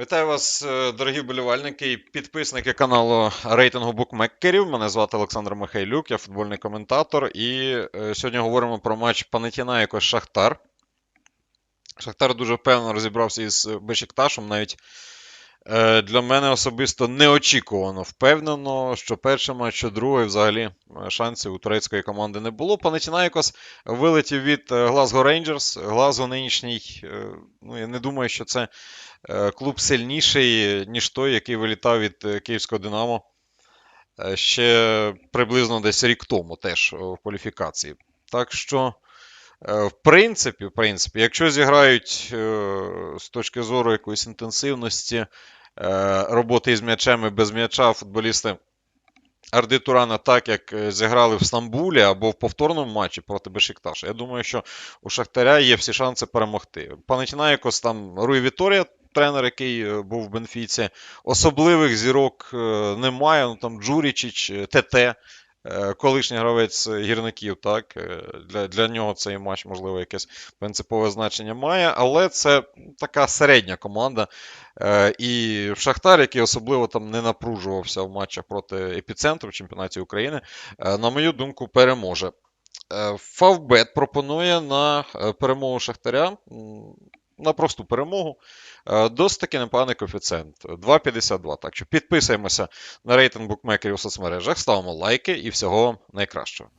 Вітаю вас, е, дорогі вболівальники і підписники каналу рейтингу букмекерів. Мене звати Олександр Михайлюк, я футбольний коментатор. І е, сьогодні говоримо про матч Панетінаєко Шахтар. Шахтар дуже впевнено розібрався із Бешікташем, Навіть для мене особисто неочікувано впевнено, що перший матч, що другий взагалі е, шансів у турецької команди не було. Панетінаєкос вилетів від е, Глазго Рейнджерс. Глазго нинішній, е, ну я не думаю, що це е, клуб сильніший, ніж той, який вилітав від е, Київського Динамо е, ще приблизно десь рік тому теж е, в кваліфікації. Так що, е, в принципі, в принципі, якщо зіграють е, з точки зору якоїсь інтенсивності е, роботи із м'ячем і без м'яча футболісти Арди Турана так, як е, зіграли в Стамбулі або в повторному матчі проти Бешикташа, я думаю, що у Шахтаря є всі шанси перемогти. Панатінаєкос там Руй Віторія, тренер, який е, був в Бенфіці. Особливих зірок е, немає. Ну там Джурічич, е, ТТ, е, колишній гравець гірників. Так? Е, Для, для нього цей матч, можливо, якесь принципове значення має, але це така середня команда. Е, І Шахтар, який особливо там не напружувався в матчах проти епіцентру в чемпіонаті України, е, на мою думку, переможе. Е, Фавбет пропонує на е, перемогу Шахтаря, на просту перемогу. е, Досить таки непоганий коефіцієнт 2,52. Так що підписуємося на рейтинг букмекерів у соцмережах, ставимо лайки і всього вам найкращого.